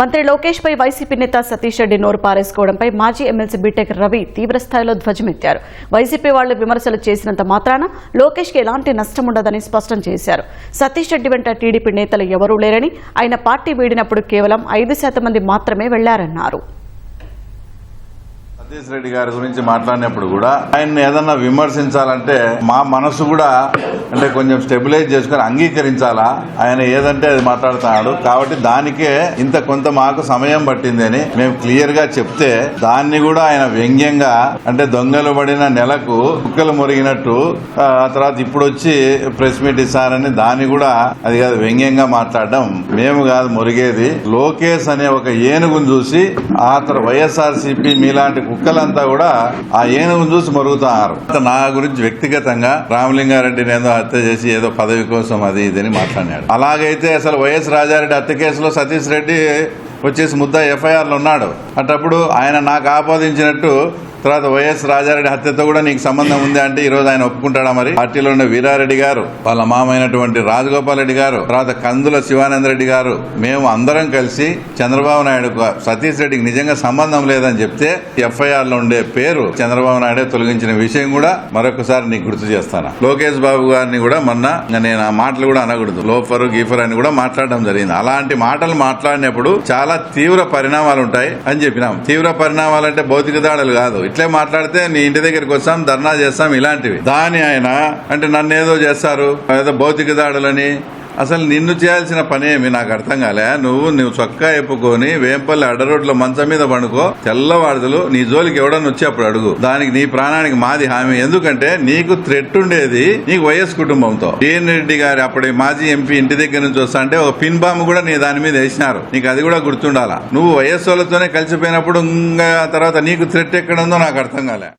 మంత్రి లోకేష్ పై వైసీపీ నేత సతీష్ రెడ్డి నోరు పారేసుకోవడంపై మాజీ ఎమ్మెల్సీ బీటెక్ రవి తీవ్రస్థాయిలో ధ్వజమెత్తారు. వైసీపీ వాళ్ళు విమర్శలు చేసినంత మాత్రాన లోకేష్కి ఎలాంటి నష్టం ఉండదని స్పష్టం చేశారు. సతీష్ రెడ్డి వెంట టీడీపీ నేతలు ఎవరూ లేరని ఆయన పార్టీ వీడినప్పుడు కేవలం ఐదు శాతం మంది మాత్రమే వెళ్ళారన్నారు. సతీష్ రెడ్డి గారి గురించి మాట్లాడినప్పుడు కూడా ఆయన్ని ఏదన్నా విమర్శించాలంటే మా మనసు కూడా అంటే కొంచెం స్టెబిలైజ్ చేసుకుని అంగీకరించాలా? ఆయన ఏదంటే అది మాట్లాడుతున్నాడు. కాబట్టి దానికే ఇంత కొంత మాకు సమయం పట్టింది అని మేము క్లియర్గా చెప్తే దాన్ని కూడా ఆయన వ్యంగ్యంగా అంటే దొంగలు పడిన నెలకు కుక్కలు మురిగినట్టు ఆ తర్వాత ఇప్పుడు వచ్చి ప్రెస్ మీట్ ఇస్తారని దాన్ని కూడా అది కాదు వ్యంగ్యంగా మాట్లాడడం మేము కాదు మురిగేది. లోకేష్ అనే ఒక ఏనుగును చూసి ఆ తర్వాత వైఎస్ఆర్ సిపి మీలాంటి కుక్కలంతా కూడా ఆ ఏనుగును చూసి మరుగుతున్నారు నా గురించి వ్యక్తిగతంగా రామలింగారెడ్డిని ఏదో హత్య చేసి ఏదో పదవి కోసం అది ఇదని మాట్లాడినాడు. అలాగైతే అసలు వైఎస్ రాజారెడ్డి హత్య కేసులో సతీష్ రెడ్డి వచ్చేసి ముద్ద ఎఫ్ఐఆర్లో ఉన్నాడు. అటప్పుడు ఆయన నాకు ఆపాదించినట్టు తర్వాత వైఎస్ రాజారెడ్డి హత్యతో కూడా నీకు సంబంధం ఉంది అంటే ఈ రోజు ఆయన ఒప్పుకుంటాడా మరి? పార్టీలో ఉన్న వీరారెడ్డి గారు వాళ్ళ మామైనటువంటి రాజగోపాల్ రెడ్డి గారు తర్వాత కందుల శివానంద రెడ్డి గారు మేము అందరం కలిసి చంద్రబాబు నాయుడు సతీష్ రెడ్డికి నిజంగా సంబంధం లేదని చెప్తే ఎఫ్ఐఆర్లో ఉండే పేరు చంద్రబాబు నాయుడే తొలగించిన విషయం కూడా మరొకసారి నీకు గుర్తు చేస్తాను. లోకేష్ బాబు గారిని కూడా మొన్న నేను ఆ మాటలు కూడా అనకూడదు. లోఫర్ గీఫర్ అని కూడా మాట్లాడడం జరిగింది. అలాంటి మాటలు మాట్లాడినప్పుడు చాలా తీవ్ర పరిణామాలు ఉంటాయి అని చెప్పినాం. తీవ్ర పరిణామాలు అంటే భౌతిక దాడులు కాదు. ఇట్లే మాట్లాడితే నీ ఇంటి దగ్గరికి వస్తాం ధర్నా చేస్తాం ఇలాంటివి. దాని ఆయన అంటే నన్ను ఏదో చేస్తారు ఏదో భౌతిక దాడులని అసలు నిన్ను చేయాల్సిన పనేమి నాకు అర్థం కాలే. నువ్వు నువ్వు చొక్కా ఎప్పుకొని వేంపల్లి అడ్డరోడ్ల మంచం మీద పండుకో. తెల్లవారుదలు నీ జోలికి ఎవడన్నా వచ్చి అప్పుడు అడుగు. దానికి నీ ప్రాణానికి మాది హామీ. ఎందుకంటే నీకు థ్రెట్ ఉండేది నీకు వైఎస్ కుటుంబంతో. టీఎన్ రెడ్డి గారి అప్పటి మాజీ ఎంపీ ఇంటి దగ్గర నుంచి వస్తా అంటే ఒక పిన్ బాంబు కూడా నీ దాని మీద వేసినారు. నీకు అది కూడా గుర్తుండాలా? నువ్వు వైఎస్ వాళ్ళతోనే కలిసిపోయినప్పుడు ఇంకా తర్వాత నీకు థ్రెట్ ఎక్కడ ఉందో నాకు అర్థం కాలే.